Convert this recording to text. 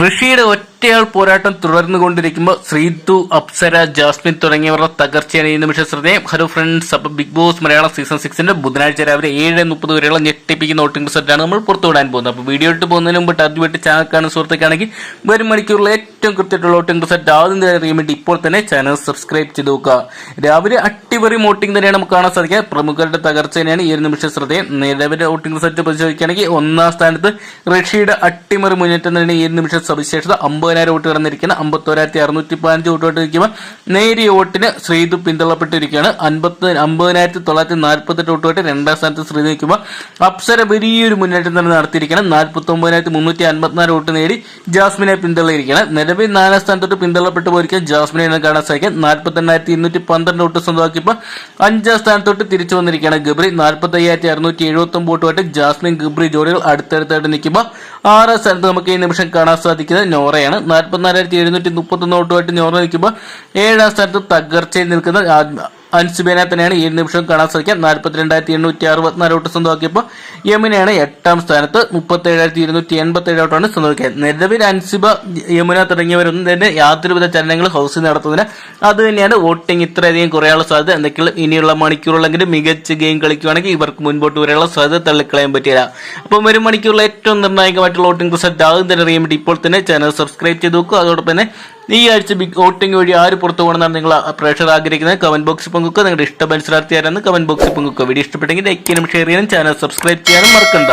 ഋഷിയുടെ ഒറ്റയാൾ പോരാട്ടം തുടർന്നു കൊണ്ടിരിക്കുമ്പോൾ ശ്രീതു അപ്സര ജാസ്മിൻ തുടങ്ങിയവരുടെ തകർച്ചയാണ് ഈ നിമിഷം ശ്രദ്ധേയം. ഹലോ ഫ്രണ്ട്സ് അപ്പൊ ബിഗ് ബോസ് മലയാളം സീസൺ സിക്സിന്റെ ബുധനാഴ്ച രാവിലെ ഏഴ് മുപ്പത് വരെയുള്ള ഞെട്ടിപ്പിക്കുന്ന വോട്ടിംഗ് റിസൾട്ടാണ് നമ്മൾ പുറത്തുവിടാൻ പോകുന്നത്. അപ്പോൾ വീഡിയോ ഇട്ട് പോകുന്നതിന് മുമ്പ് ആദ്യമായിട്ട് ചാനൽ കാണുന്ന സുഹൃത്തുക്കാണെങ്കിൽ വരും മണിക്കൂറിൽ ഏറ്റവും കൃത്യമായിട്ടുള്ള വോട്ടിംഗ് റിസൾട്ട് ആദ്യം തന്നെ അറിയാൻ വേണ്ടി ഇപ്പോൾ തന്നെ ചാനൽ സബ്സ്ക്രൈബ് ചെയ്ത് നോക്കുക. രാവിലെ അട്ടിപറി വോട്ടിംഗ് തന്നെയാണ് നമുക്ക് കാണാൻ സാധിക്കുക. പ്രമുഖരുടെ തകർച്ച തന്നെയാണ് ഈ ഒരു നിമിഷം ശ്രദ്ധേയം നിലവിലെ വോട്ടിംഗ് റിസൾട്ട് പരിശോധിക്കുകയാണെങ്കിൽ ഒന്നാം സ്ഥാനത്ത് റഷ്യയുടെ അട്ടിമറി മുന്നേറ്റം തന്നെയാണ് ഈ ഒരു നിമിഷം സവിശേഷത. അമ്പതിനായിരം വോട്ട് കടന്നിരിക്കുന്നത് അമ്പത്തോരായിരത്തി അറുന്നൂറ്റി പതിനഞ്ച് വോട്ട് നിൽക്കുമ്പോൾ നേരിയ വോട്ടിന് ശ്രീതു പിന്തള്ളപ്പെട്ടിരിക്കുകയാണ്. അൻപത്തി അമ്പതിനായിരത്തി തൊള്ളായിരത്തി നാൽപ്പത്തെട്ട് വോട്ടുകൾ രണ്ടാം സ്ഥാനത്ത് ശ്രീതു നിൽക്കുമ്പോൾ അപ്സര വലിയൊരു മുന്നേറ്റം തന്നെ നടത്തിയിരിക്കണം നാൽപ്പത്തി ഒമ്പതിനായിരത്തി മുന്നൂറ്റി അൻപത്തിനാല് വോട്ട് നേടി ജാസ്മിനെ പിന്തള്ളിയിരിക്കുകയാണ്. നിലവിൽ നാലാം സ്ഥാനത്തോട്ട് പിന്തള്ളപ്പെട്ടു പോയിരിക്കാൻ ജാസ്മിനെ എന്ന് കാണാൻ സാധിക്കും. നാൽപ്പത്തി എണ്ണായിരത്തി ഇരുന്നൂറ്റി പന്ത്രണ്ട് വോട്ട് സ്വന്തമാക്കിയപ്പോൾ അഞ്ചാം സ്ഥാനത്തോട്ട് തിരിച്ചു വന്നിരിക്കുകയാണ് ഗബ്രി. നാൽപ്പത്തി അയ്യായിരത്തി അറുന്നൂറ്റി എഴുപത്തി ഒമ്പത് വോട്ടുമായിട്ട് ജാസ്മിൻ ഗബ്രി ജോഡികൾ അടുത്തടുത്തായിട്ട് നിൽക്കുമ്പോൾ ആറാം സ്ഥാനത്ത് നമുക്ക് ഈ നിമിഷം കാണാൻ സാധിക്കുന്നത് നോറയാണ്. നാൽപ്പത്തിനാലായിരത്തി എഴുന്നൂറ്റി മുപ്പത്തൊന്ന് വോട്ടുമായിട്ട് നോറ നിൽക്കുമ്പോൾ ഏഴാം സ്ഥാനത്ത് തകർച്ചയിൽ നിൽക്കുന്ന അൻസുബേനെ തന്നെയാണ് ഏഴ് നിമിഷം കാണാൻ സാധിക്കുക. നാൽപ്പത്തിരണ്ടായിരത്തി എണ്ണൂറ്റി അറുപത്തിനാല് വോട്ട് സ്വന്തമാക്കിയപ്പോൾ യമുനയാണ് എട്ടാം സ്ഥാനത്ത്. മുപ്പത്തി ഏഴായിരത്തി ഇരുന്നൂറ്റി എൺപത്തി ഏഴ് വോട്ടാണ് സ്വന്തമാക്കിയത്. നിലവിൽ അൻസിബ യമുന തുടങ്ങിയവരൊന്നും തന്നെ യാതൊരുവിധ ചലനങ്ങൾ ഹൗസിൽ നടത്തുന്നില്ല. അത് തന്നെയാണ് വോട്ടിംഗ് ഇത്രയധികം കുറയാനുള്ള സാധ്യത. എന്തെങ്കിലും ഇനിയുള്ള മണിക്കൂറുകളെങ്കിലും മികച്ച ഗെയിം കളിക്കുകയാണെങ്കിൽ ഇവർക്ക് മുൻപോട്ട് വരാനുള്ള സാധ്യത തള്ളിക്കളയാൻ പറ്റില്ല. അപ്പം ഒരു മണിക്കൂറിൽ ഏറ്റവും നിർണായകമായിട്ടുള്ള വോട്ടിംഗ് റിസൾട്ട് ആകും തന്നെ അറിയാൻ വേണ്ടി ഇപ്പോൾ തന്നെ ചാനൽ സബ്സ്ക്രൈബ് ചെയ്ത് നോക്കുക അതോടൊപ്പം തന്നെ ഈ ആഴ്ച ബിഗ് വോട്ടിംഗ് വഴി ആര് പുറത്തു പോകണമെന്നാണ് നിങ്ങൾ പ്രേക്ഷകർ ആഗ്രഹിക്കുന്നത്? കമന്റ് ബോക്സിൽ പങ്കുക്കുക നിങ്ങളുടെ ഇഷ്ട മത്സരാർത്ഥി കമന്റ് ബോക്സിൽ പങ്കുക്കുക വീഡിയോ ഇഷ്ടപ്പെട്ടെങ്കിൽ ലൈക്ക് ചെയ്യാനും ഷെയർ ചെയ്യാനും ചാനൽ സബ്സ്ക്രൈബ് ചെയ്യാനും മറക്കണ്ട.